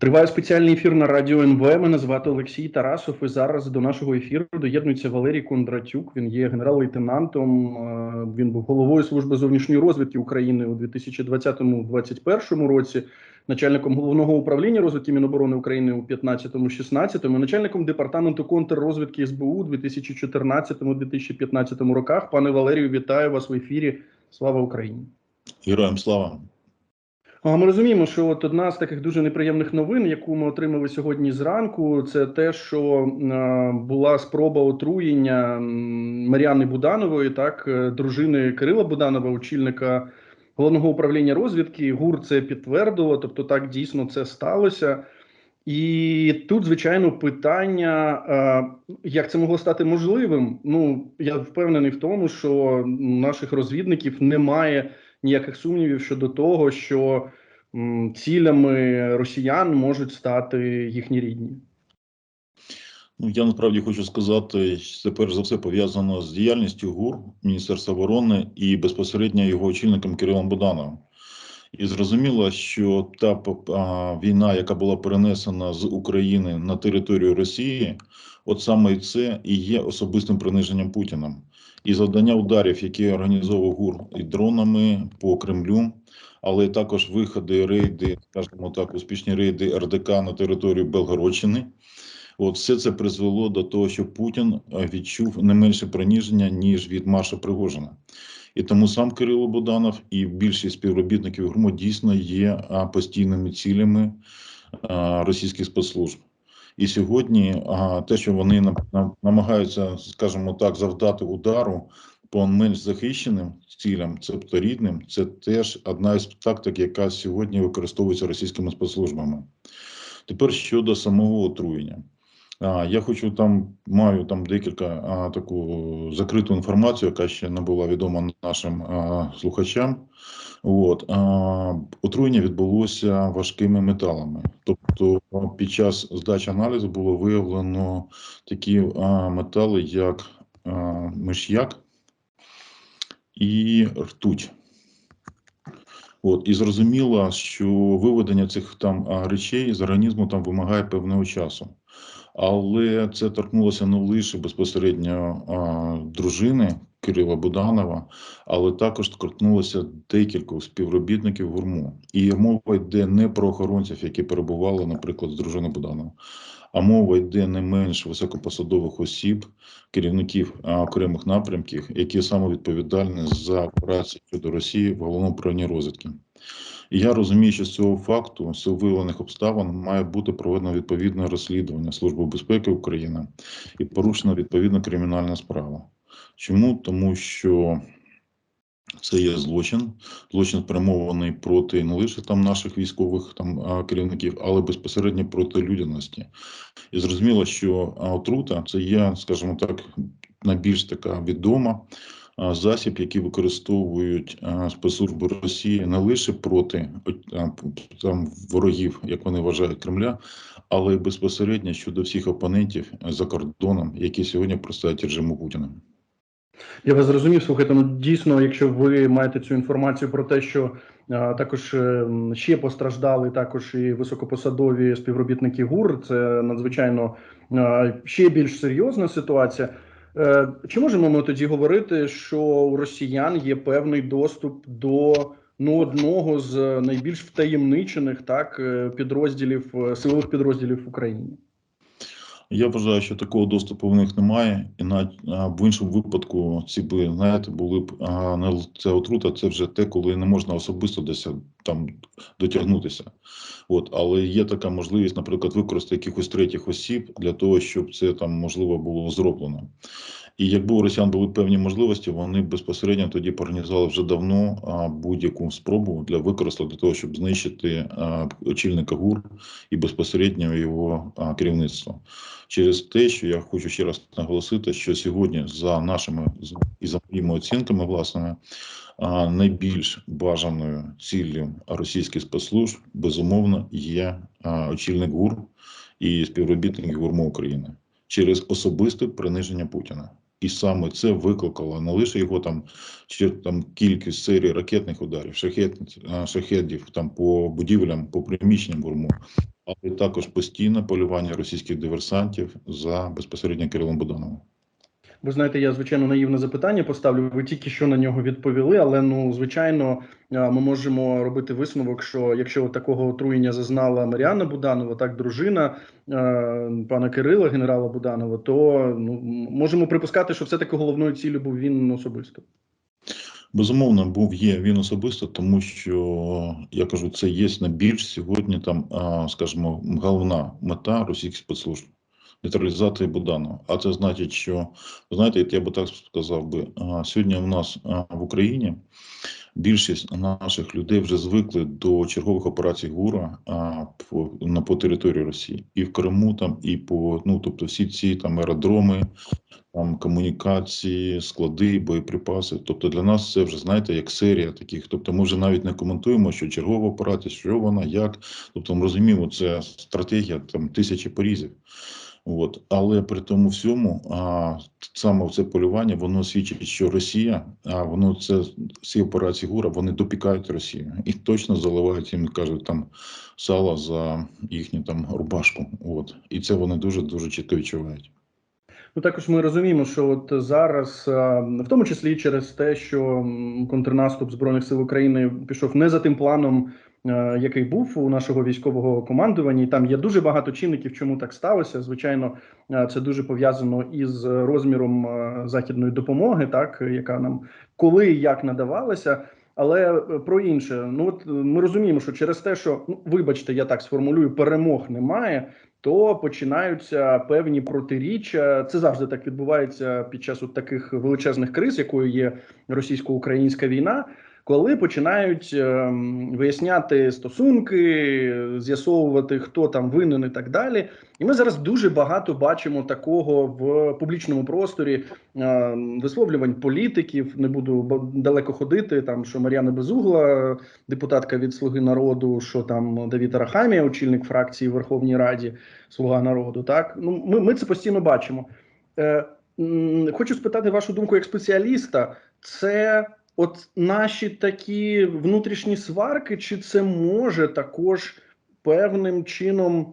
Триває спеціальний ефір на радіо НВ. Мене звати Олексій Тарасов. І зараз до нашого ефіру доєднується Валерій Кондратюк. Він є генерал-лейтенантом. е, Він був головою служби зовнішньої розвідки України у 2020-2021 році, начальником головного управління розвідки Міноборони України у 2015-2016, начальником департаменту контррозвідки СБУ у 2014-2015 роках. Пане Валерію, вітаю вас в ефірі. Слава Україні! Героям слава! Ми розуміємо, що от одна з таких дуже неприємних новин, яку ми отримали сьогодні зранку, це те, що була спроба отруєння м, Мар'яни Буданової, так е, дружини Кирила Буданова, очільника головного управління розвідки. ГУР це підтвердило, тобто так дійсно це сталося. І тут, звичайно, питання, як це могло стати можливим. Ну я впевнений в тому, що наших розвідників немає ніяких сумнівів щодо того, що цілями росіян можуть стати їхні рідні. Ну, я насправді хочу сказати, що це перш за все пов'язано з діяльністю ГУР Міністерства оборони і безпосередньо його очільником Кирилом Будановим. І зрозуміло, що та а, війна, яка була перенесена з України на територію Росії, от саме це і є особистим приниженням Путіна. І завдання ударів, які організовував ГУР і дронами по Кремлю, але також виходи, рейди, скажімо так, успішні рейди РДК на територію Белгородщини. От все це призвело до того, що Путін відчув не менше приніження, ніж від Маша Пригожина. І тому сам Кирило Буданов і більшість співробітників ГРУМО дійсно є постійними цілями російських спецслужб. І сьогодні те, що вони намагаються, скажімо так, завдати удару по менш захищеним цілям, тобто рідним, це теж одна із тактик, яка сьогодні використовується російськими спецслужбами. Тепер щодо самого отруєння. Я хочу там маю там декілька а, таку закриту інформацію, яка ще не була відома нашим а, слухачам. От а, отруєння відбулося важкими металами. Тобто, під час здачі аналізу було виявлено такі а, метали, як а, миш'як і ртуть. От і зрозуміло, що виведення цих там речей з організму там вимагає певного часу. Але це торкнулося не лише безпосередньо а, дружини Кирила Буданова, але також торкнулося декількох співробітників гурму. І мова йде не про охоронців, які перебували, наприклад, з дружини Буданова, а мова йде не менш високопосадових осіб, керівників окремих напрямків, які саме відповідальні за операції щодо Росії в головному управлінні розвідки. І я розумію, що з цього факту, з виявлених обставин, має бути проведено відповідне розслідування Служби безпеки України і порушена відповідна кримінальна справа. Чому? Тому що це є злочин, злочин спрямований проти не лише там наших військових там керівників, але безпосередньо проти людяності. І зрозуміло, що отрута це є, скажімо так, найбільш така відома засіб, який використовують спецслужби Росії не лише проти там ворогів, як вони вважають Кремля, але й безпосередньо щодо всіх опонентів за кордоном, які сьогодні простоять режиму Путіна. Я вас зрозумів. Слухайте, ну дійсно, якщо ви маєте цю інформацію про те, що а, також е, ще постраждали, також і високопосадові співробітники ГУР, це надзвичайно а, ще більш серйозна ситуація. Е, чи можемо ми тоді говорити, що у росіян є певний доступ до ну одного з найбільш втаємничених так е, підрозділів силових підрозділів в Україні? Я вважаю, що такого доступу в них немає, і навіть в іншому випадку ці би знаєте, були б не це отрута, це вже те, коли не можна особисто десь там дотягнутися. От, але є така можливість, наприклад, використати якихось третіх осіб для того, щоб це там можливо було зроблено. І якби у росіян були певні можливості, вони безпосередньо тоді організували вже давно будь-яку спробу для використання для того, щоб знищити очільника ГУР і безпосередньо його керівництво. Через те, що я хочу ще раз наголосити, що сьогодні за нашими і за моїми оцінками, власними, найбільш бажаною ціллю російських спецслужб безумовно є очільник ГУР і співробітники ГУРМО України через особисте приниження Путіна. І саме це викликало не лише його там чи там кількість серій ракетних ударів, шахет, шахедів там по будівлям, по приміщенням бурму, але також постійне полювання російських диверсантів за безпосередньо Кирилом Будановим. Ви знаєте, я звичайно наївне запитання поставлю. Ви тільки що на нього відповіли, але ну звичайно, ми можемо робити висновок, що якщо такого отруєння зазнала Маріанна Буданова, так дружина е, пана Кирила, генерала Буданова, то ну можемо припускати, що все таки головною ціллю був він особисто. Безумовно, був є він особисто, тому що я кажу, це є найбільш сьогодні там, скажімо, головна мета російських спецслужб нейтралізації Буданова. А це значить, що знаєте, я би так сказав би, сьогодні в нас в Україні більшість наших людей вже звикли до чергових операцій ГУРа по, на по території Росії і в Криму, там і по ну тобто всі ці там аеродроми там комунікації, склади, боєприпаси. Тобто для нас це вже знаєте як серія таких. Тобто ми вже навіть не коментуємо, що чергова операція, що вона, як. Тобто ми розуміємо, це стратегія там тисячі порізів. От. Але при тому всьому а, саме це полювання воно свідчить, що Росія, а воно це ці операції ГУРа, вони допікають Росію і точно заливають їм, кажуть, там сало за їхню там рубашку. От. І це вони дуже дуже чітко відчувають. Ну також ми розуміємо, що от зараз, в тому числі через те, що контрнаступ збройних сил України пішов не за тим планом, який був у нашого військового командування. І там є дуже багато чинників, чому так сталося. Звичайно, е, це дуже пов'язано із розміром е, західної допомоги, так яка нам коли і як надавалася. Але е, про інше, ну от е, ми розуміємо, що через те, що ну вибачте, я так сформулюю, перемог немає то починаються певні протиріччя. Це завжди так відбувається під час от таких величезних криз, якою є російсько-українська війна. Коли починають ем, виясняти стосунки, з'ясовувати, хто там винен і так далі, і ми зараз дуже багато бачимо такого в публічному просторі ем, висловлювань політиків. Не буду далеко ходити. Там що Мар'яна Безугла, депутатка від Слуги народу, що там Давід Арахамія, очільник фракції Верховній Раді Слуга народу. Так ну ми, ми це постійно бачимо. Е, хочу спитати вашу думку як спеціаліста. Це от наші такі внутрішні сварки, чи це може також певним чином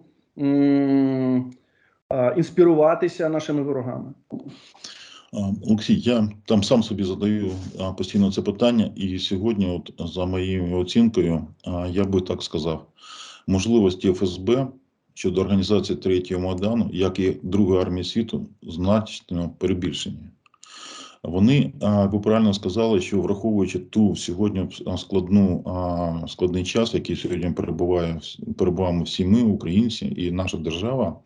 інспіруватися нашими ворогами? Олексій, я там сам собі задаю постійно це питання, і сьогодні, от за моєю оцінкою, я би так сказав, можливості ФСБ щодо організації третього майдану, як і Другої армії світу, значно перебільшені. Вони, ви правильно сказали, що враховуючи ту сьогодні складну складний час, який сьогодні перебуває перебуваємо всі ми, українці, і наша держава.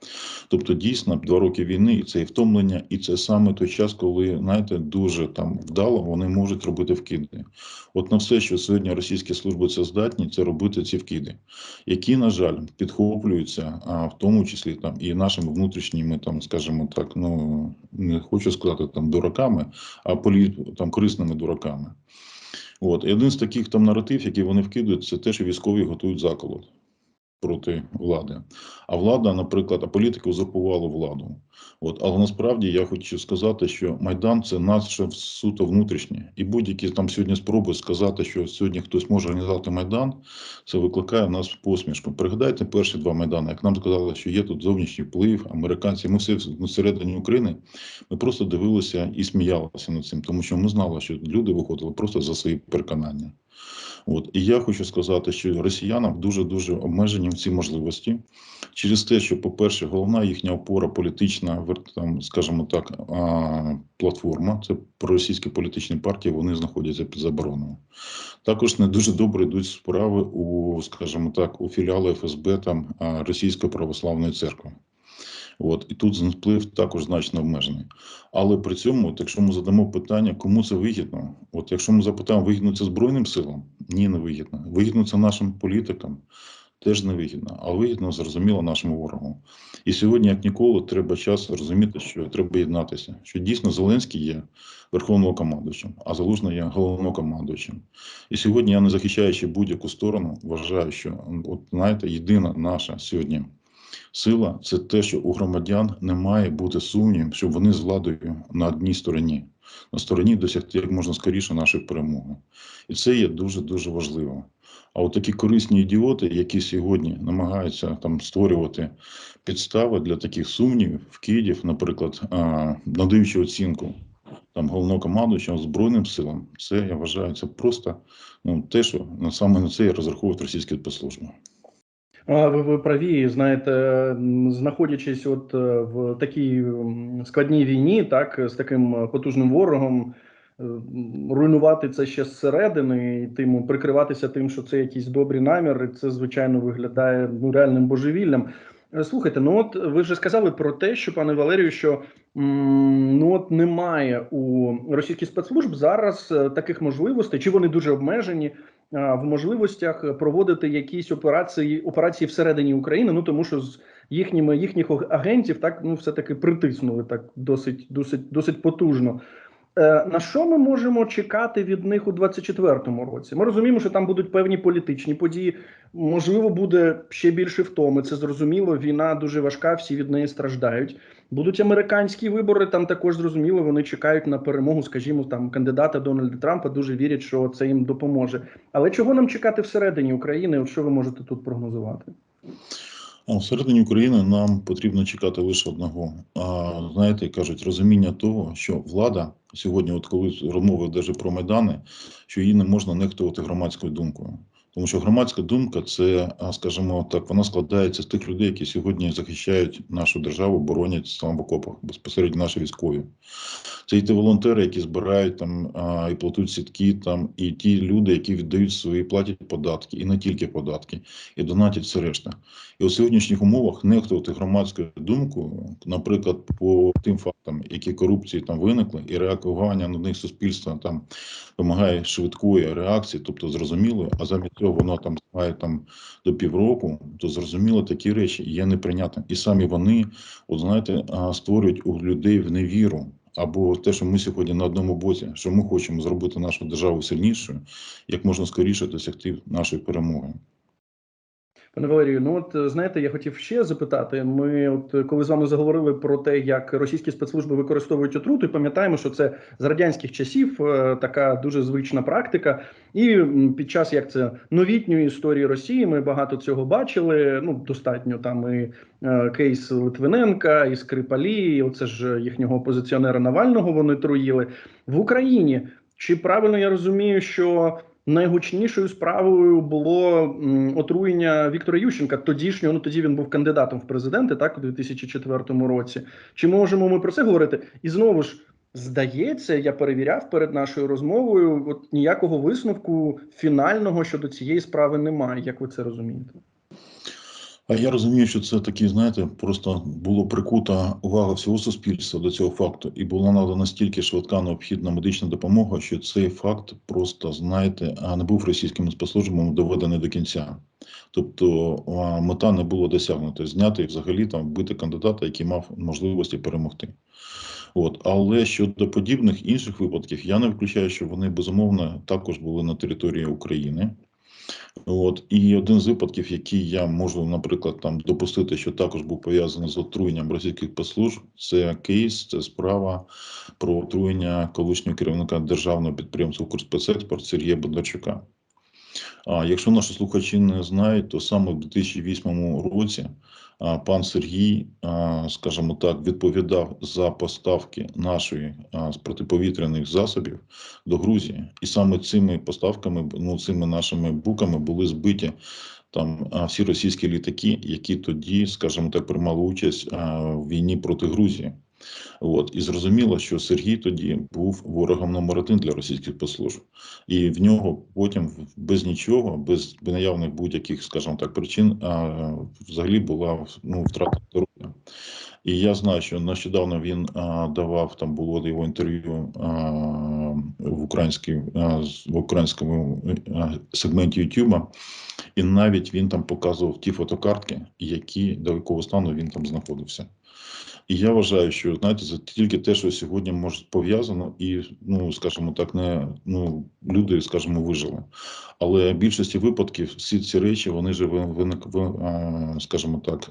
Тобто, дійсно, два роки війни, і це і втомлення, і це саме той час, коли знаєте, дуже там вдало вони можуть робити вкиди. От на все, що сьогодні російські служби це здатні, це робити ці вкиди, які, на жаль, підхоплюються, а в тому числі там і нашими внутрішніми, там, скажімо так, ну не хочу сказати там дураками, а полі там корисними дураками. От і один з таких там наратив, який вони вкидують, це те, що військові готують заколот проти влади. А влада, наприклад, а політики узурпували владу. От, але насправді я хочу сказати, що Майдан це наше суто внутрішнє. І будь-які там сьогодні спроби сказати, що сьогодні хтось може організувати Майдан, це викликає в нас посмішку. Пригадайте перші два Майдани, як нам сказали, що є тут зовнішній вплив, американці. Ми всі всередині України. Ми просто дивилися і сміялися над цим, тому що ми знали, що люди виходили просто за свої переконання. От і я хочу сказати, що росіянам дуже дуже обмежені в ці можливості через те, що, по-перше, головна їхня опора політична, там, скажімо так, платформа, це проросійські політичні партії, вони знаходяться під забороною. Також не дуже добре йдуть справи у, скажімо так, у філіали ФСБ там Російської православної церкви. От і тут вплив також значно обмежений. Але при цьому, от якщо ми задамо питання, кому це вигідно, от якщо ми запитаємо, вигідно це Збройним силам? Ні, не вигідно. Вигідно це нашим політикам, теж не вигідно, а вигідно, зрозуміло, нашому ворогу. І сьогодні, як ніколи, треба час розуміти, що треба єднатися. Що дійсно Зеленський є верховнокомандуючим, а Залужний є головнокомандуючим. І сьогодні я, не захищаючи будь-яку сторону, вважаю, що от знаєте, єдина наша сьогодні. Сила це те, що у громадян не має бути сумнівів, що вони з владою на одній стороні, на стороні досягти як можна скоріше нашої перемоги. І це є дуже дуже важливо. А от такі корисні ідіоти, які сьогодні намагаються там створювати підстави для таких сумнівів, вкидів, наприклад, надаючи оцінку там головнокомандуючим Збройним силам, це я вважаю, це просто ну, те, що саме на це і розраховують російські спецслужби. Ви, ви праві, знаєте, знаходячись от е, в такій складній війні, так з таким потужним ворогом, руйнувати це ще зсередини, і тим прикриватися тим, що це якісь добрі наміри, це звичайно виглядає ну реальним божевіллям. Е, Слухайте, ну от ви вже сказали про те, що пане Валерію, що ну от немає у російських спецслужб зараз е, таких можливостей, чи вони дуже обмежені в можливостях проводити якісь операції операції всередині України. Ну тому що з їхніми їхніх агентів так ну все таки притиснули так досить досить досить потужно. Е, на що ми можемо чекати від них у 24-му році? Ми розуміємо, що там будуть певні політичні події. Можливо, буде ще більше втоми. Це зрозуміло. Війна дуже важка, всі від неї страждають. Будуть американські вибори. Там також зрозуміло. Вони чекають на перемогу, скажімо, там кандидата Дональда Трампа. Дуже вірять, що це їм допоможе. Але чого нам чекати всередині України? Що ви можете тут прогнозувати? А всередині України нам потрібно чекати лише одного. А знаєте, кажуть, розуміння того, що влада сьогодні, от коли розмови навіть про майдани, що її не можна нехтувати громадською думкою. Тому що громадська думка це, скажімо так, вона складається з тих людей, які сьогодні захищають нашу державу, боронять там в окопах, безпосередньо наші військові. Це і ті волонтери, які збирають там і платуть сітки, там, і ті люди, які віддають свої платять податки, і не тільки податки, і донатять все решта. І у сьогоднішніх умовах нехтувати громадською думкою, наприклад, по тим фактам, які корупції там виникли, і реагування на них суспільство там вимагає швидкої реакції, тобто зрозумілої, а замість цього воно там має там до півроку, то зрозуміло такі речі є неприйнятним. І самі вони, от знаєте, створюють у людей в невіру. Або те, що ми сьогодні на одному боці, що ми хочемо зробити нашу державу сильнішою, як можна скоріше досягти нашої перемоги. Пане Валерію, ну от е, знаєте, я хотів ще запитати. Ми, от е, коли з вами заговорили про те, як російські спецслужби використовують отруту, і пам'ятаємо, що це з радянських часів е, така дуже звична практика. І під час як це новітньої історії Росії ми багато цього бачили. Ну достатньо там і кейс Литвиненка, і Скрипалі, і оце ж їхнього опозиціонера Навального вони труїли в Україні. Чи правильно я розумію, що найгучнішою справою було отруєння Віктора Ющенка, тодішнього, ну тоді він був кандидатом в президенти, так у 2004 році. Чи можемо ми про це говорити? І знову ж здається, я перевіряв перед нашою розмовою. От ніякого висновку фінального щодо цієї справи немає. Як ви це розумієте? А я розумію, що це такі, знаєте, просто було прикута увага всього суспільства до цього факту, і була надана настільки швидка необхідна медична допомога, що цей факт просто, знаєте, а не був російськими спецслужбами доведений до кінця. Тобто мета не була досягнута, зняти і взагалі там вбити кандидата, який мав можливості перемогти. От, але щодо подібних інших випадків, я не виключаю, що вони безумовно також були на території України. От і один з випадків, який я можу, наприклад, там допустити, що також був пов'язаний з отруєнням російських послужб, це кейс, це справа про отруєння колишнього керівника державного підприємства «Укрспецекспорт» Сергія Бондарчука. А якщо наші слухачі не знають, то саме в 2008 році пан Сергій, скажімо так, відповідав за поставки нашої з протиповітряних засобів до Грузії, і саме цими поставками, ну цими нашими буками були збиті там всі російські літаки, які тоді, скажімо так, приймали участь в війні проти Грузії. От і зрозуміло, що Сергій тоді був ворогом номер один для російських спецслужб. і в нього потім без нічого, без наявних будь-яких, скажімо так, причин, а, взагалі була ну, втрата здоров'я. І я знаю, що нещодавно він а, давав там було його інтерв'ю в українській в українському а, сегменті Ютуба, і навіть він там показував ті фотокартки, які до якого стану він там знаходився. І я вважаю, що знаєте, це тільки те, що сьогодні може пов'язано, і ну скажімо так, не ну люди, скажімо, вижили. Але в більшості випадків всі ці речі вони ж ви- виник, скажімо так,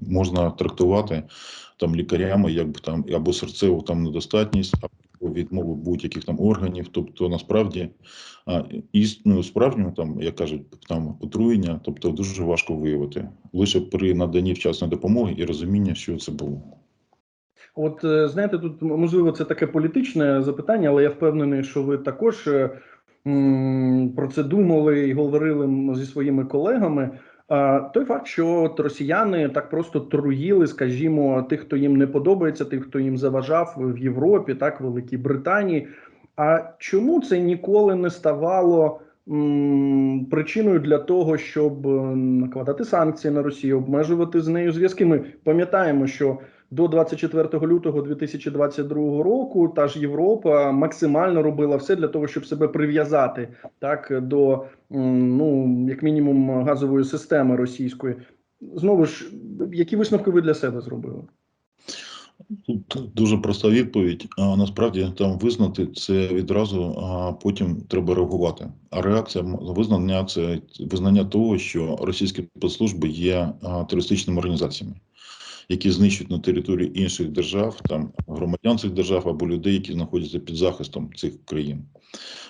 можна трактувати там лікарями, якби там або серцеву там недостатність, або відмову будь-яких там органів. Тобто, насправді, а, іс- ну, справжнього там, як кажуть, там отруєння, тобто дуже важко виявити лише при наданні вчасної допомоги і розуміння, що це було. От е, знаєте, тут можливо це таке політичне запитання, але я впевнений, що ви також е, м, про це думали і говорили зі своїми колегами. А той факт, що от росіяни так просто труїли, скажімо, тих, хто їм не подобається, тих, хто їм заважав в Європі, так, Великій Британії. А чому це ніколи не ставало причиною для того, щоб е, накладати санкції на Росію, обмежувати з нею зв'язки? Ми пам'ятаємо, що до 24 лютого 2022 року та ж Європа максимально робила все для того, щоб себе прив'язати так до ну як мінімум газової системи російської. Знову ж, які висновки ви для себе зробили? Тут дуже проста відповідь. А насправді там визнати це відразу, а потім треба реагувати. А реакція визнання це визнання того, що російські спецслужби є терористичними організаціями, які знищують на території інших держав, там громадян цих держав або людей, які знаходяться під захистом цих країн.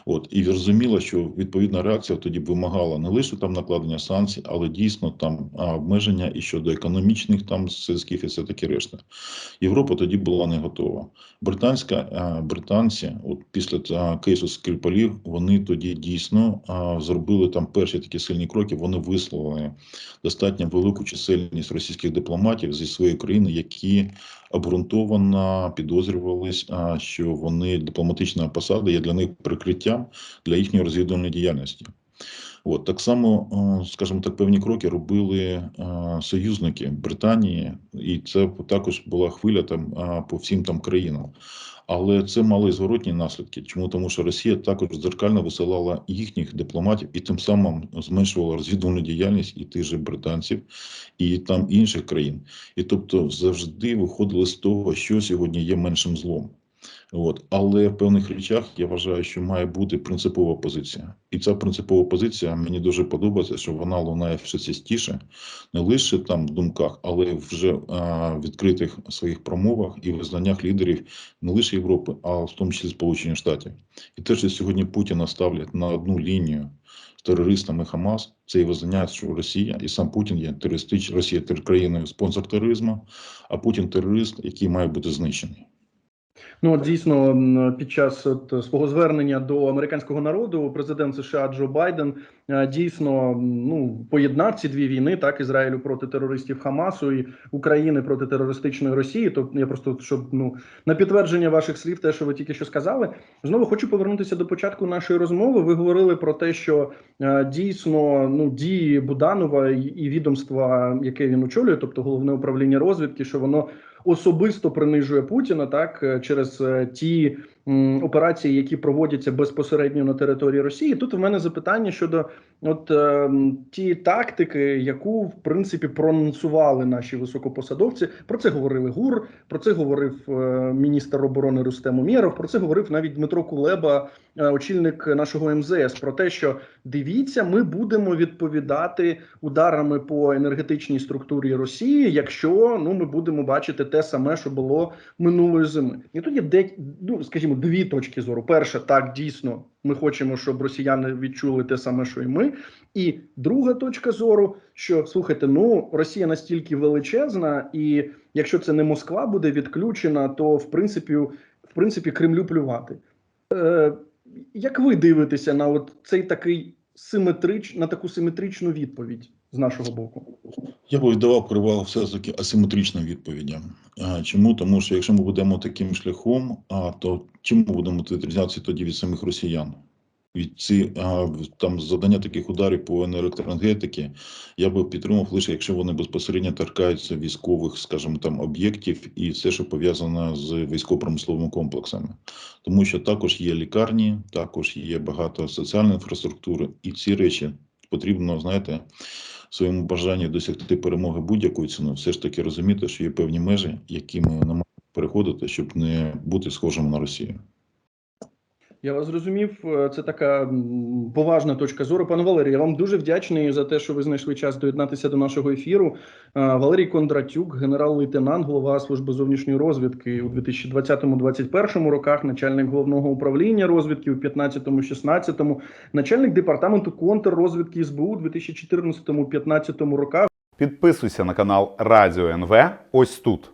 От і зрозуміло, що відповідна реакція тоді б вимагала не лише там накладення санкцій, але дійсно там обмеження і щодо економічних там зв'язків і все таке решта. Європа тоді була не готова. Британська британці, от після кейсу Скрипалів, вони тоді дійсно зробили там перші такі сильні кроки. Вони висловили достатньо велику чисельність російських дипломатів зі своєї країни, які обґрунтовано підозрювались, що вони дипломатична посада є для них прикриттям для їхньої розвідувальної діяльності. От так само, скажімо так, певні кроки робили союзники Британії, і це також була хвиля там по всім там країнам. Але це мали зворотні наслідки. Чому тому, що Росія також дзеркально висилала їхніх дипломатів і тим самим зменшувала розвідувальну діяльність і тих же британців, і там інших країн. І тобто завжди виходили з того, що сьогодні є меншим злом. От. Але в певних речах я вважаю, що має бути принципова позиція. І ця принципова позиція мені дуже подобається, що вона лунає все частіше, не лише там в думках, але вже а, відкритих своїх промовах і визнаннях лідерів не лише Європи, а в тому числі Сполучених Штатів. І те, що сьогодні Путіна ставлять на одну лінію з терористами Хамас, це і визнання, що Росія і сам Путін є терористич, Росія країною спонсор тероризму, а Путін терорист, який має бути знищений. Ну от дійсно під час от свого звернення до американського народу президент США Джо Байден е, дійсно ну поєднав ці дві війни, так Ізраїлю проти терористів Хамасу і України проти терористичної Росії. Тобто я просто щоб ну на підтвердження ваших слів, те, що ви тільки що сказали, знову хочу повернутися до початку нашої розмови. Ви говорили про те, що е, дійсно ну дії Буданова і, і відомства, яке він очолює, тобто головне управління розвідки, що воно особисто принижує Путіна так е, через е, ті операції, які проводяться безпосередньо на території Росії. Тут в мене запитання щодо от е, ті тактики, яку в принципі проанонсували наші високопосадовці. Про це говорили ГУР, про це говорив е, міністр оборони Рустем Умєров, про це говорив навіть Дмитро Кулеба, е, очільник нашого МЗС, про те, що дивіться, ми будемо відповідати ударами по енергетичній структурі Росії, якщо ну ми будемо бачити те саме, що було минулої зими. І тут є де, ну, скажімо, дві точки зору. Перша, так дійсно, ми хочемо, щоб росіяни відчули те саме, що і ми. І друга точка зору, що слухайте, ну Росія настільки величезна, і якщо це не Москва буде відключена, то в принципі, в принципі, Кремлю плювати. Е, як ви дивитеся на от цей такий симетрич, на таку симетричну відповідь з нашого боку? Я би віддавав перевагу все ж таки асиметричним відповідям. Чому? Тому що якщо ми будемо таким шляхом, то чим ми будемо відрізнятися тоді від самих росіян? Від ці там завдання таких ударів по енергоенергетики я би підтримав лише якщо вони безпосередньо торкаються військових, скажімо там, об'єктів і все, що пов'язане з військово-промисловими комплексами, тому що також є лікарні, також є багато соціальної інфраструктури, і ці речі потрібно, знаєте, своєму бажанні досягти перемоги будь-якою ціною, все ж таки розуміти, що є певні межі, які ми не маємо переходити, щоб не бути схожими на Росію. Я вас зрозумів. Е, Це така поважна точка зору. Пане Валерію, я вам дуже вдячний за те, що ви знайшли час доєднатися до нашого ефіру. Е, Валерій Кондратюк, генерал-лейтенант, голова служби зовнішньої розвідки у 2020-2021 роках, начальник головного управління розвідки у 15-16, начальник департаменту контррозвідки СБУ у 2014-2015 роках. Підписуйся на канал Радіо НВ ось тут.